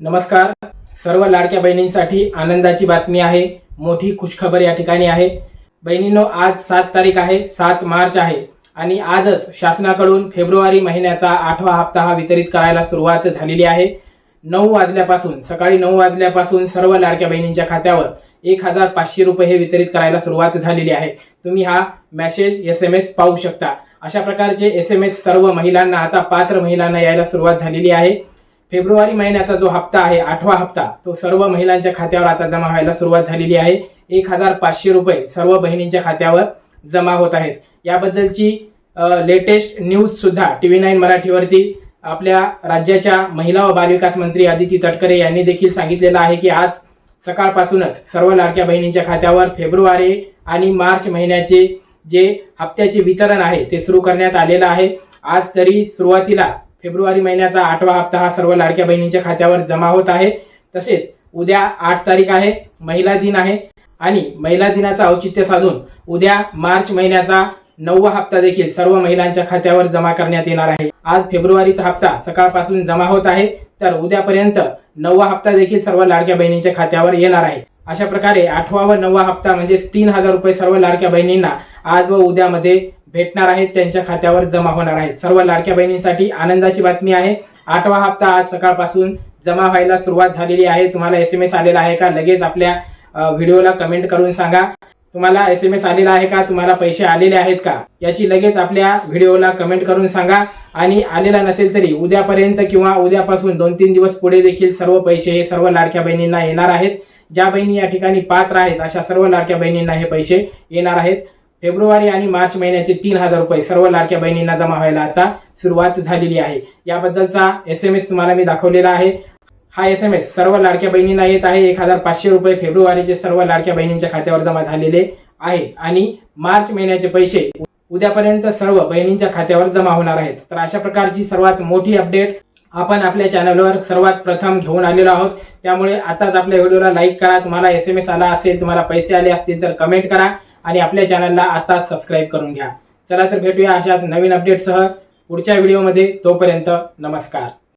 नमस्कार. सर्व लाडक्या बहिणींसाठी आनंदाची बातमी आहे. मोठी खुशखबर या ठिकाणी आहे. बहिणींनो आज सात तारीख आहे सात मार्च आहे आणि आजच शासनाकडून फेब्रुवारी महिन्याचा आठवा हप्ता हा वितरित करायला सुरुवात झालेली आहे. नऊ वाजल्यापासून सकाळी नऊ वाजल्यापासून सर्व लाडक्या बहिणींच्या खात्यावर एक हजार पाचशे रुपये हे वितरित करायला सुरुवात झालेली आहे. तुम्ही हा मेसेज एस एम एस पाहू शकता. अशा प्रकारचे एस एम एस सर्व महिलांना आता पात्र महिलांना यायला सुरुवात झालेली आहे. फेब्रुवारी महिन्याचा जो हप्ता आहे आठवा हप्ता तो सर्व महिलांच्या खात्यावर आता जमा व्हायला सुरुवात झालेली आहे. एक हजार पाचशे रुपये सर्व बहिणींच्या खात्यावर जमा होत आहेत. याबद्दलची लेटेस्ट न्यूज सुद्धा टी व्ही नाईन मराठीवरती आपल्या राज्याच्या महिला व बालविकास मंत्री आदिती तटकरे यांनी देखील सांगितलेलं आहे की आज सकाळपासूनच सर्व लाडक्या बहिणींच्या खात्यावर फेब्रुवारी आणि मार्च महिन्याचे जे हप्त्याचे वितरण आहे ते सुरू करण्यात आलेलं आहे. आज तरी सुरुवातीला फेब्रुवारी महिन्याचा आठवा हप्ता हा सर्व लाडक्या बहिणींच्या खात्यावर जमा होत आहे. तसेच उद्या आठ तारीख आहे महिला दिन आहे आणि महिला दिनाचं औचित्य साधून उद्या मार्च महिन्याचा नववा हप्ता देखील सर्व महिलांच्या खात्यावर जमा करण्यात येणार आहे. आज फेब्रुवारीचा हप्ता सकाळपासून जमा होत आहे तर उद्यापर्यंत नववा हप्ता देखील सर्व लाडक्या बहिणींच्या खात्यावर येणार आहे. अशा प्रकारे आठवा व नववा हप्ता म्हणजे तीन हजार रुपये सर्व लाडक्या बहिणींना आज व उद्यामध्ये भेटणार आहेत त्यांच्या खात्यावर जमा होणार आहेत. सर्व लाडक्या बहिणींसाठी आनंदाची बातमी आहे. आठवा हप्ता आज सकाळपासून जमा व्हायला सुरुवात झालेली आहे. तुम्हाला एस एम एस आलेला आहे का? लगेच आपल्या व्हिडिओला कमेंट करून सांगा. तुम्हाला एस एम एस आलेला आहे का? तुम्हाला पैसे आलेले आहेत का? याची लगेच आपल्या व्हिडिओला कमेंट करून सांगा. आणि आलेला नसेल तरी उद्यापर्यंत किंवा उद्यापासून दोन तीन दिवस पुढे देखील सर्व पैसे हे सर्व लाडक्या बहिणींना येणार आहेत. ज्या बहिणी या ठिकाणी पात्र आहेत अशा सर्व लाडक्या बहिणींना हे पैसे येणार आहेत. फेब्रुवारी आणि मार्च महिन्याचे तीन हजार रुपये सर्व लाडक्या बहिणींना जमा व्हायला आता सुरुवात झालेली आहे. याबद्दलचा एस एम एस तुम्हाला मी दाखवलेला आहे. हा एस एम एस सर्व लाडक्या बहिणींना येत आहे. एक हजार पाचशे रुपये फेब्रुवारीचे सर्व लाडक्या बहिणींच्या खात्यावर जमा झालेले आहेत. आणि मार्च महिन्याचे पैसे उद्यापर्यंत सर्व बहिणींच्या खात्यावर जमा होणार आहेत. तर अशा प्रकारची सर्वात मोठी अपडेट आपण आपल्या चॅनलवर सर्वात प्रथम घेऊन आलेलो आहोत. त्यामुळे आताच आपल्या व्हिडिओला लाईक करा. तुम्हाला एस एम एस आला असेल तुम्हाला पैसे आले असतील तर कमेंट करा आणि आपल्या चॅनलला आताच सबस्क्राईब करून घ्या. चला तर भेटूया अशाच नवीन अपडेटसह पुढच्या व्हिडिओमध्ये. तोपर्यंत नमस्कार.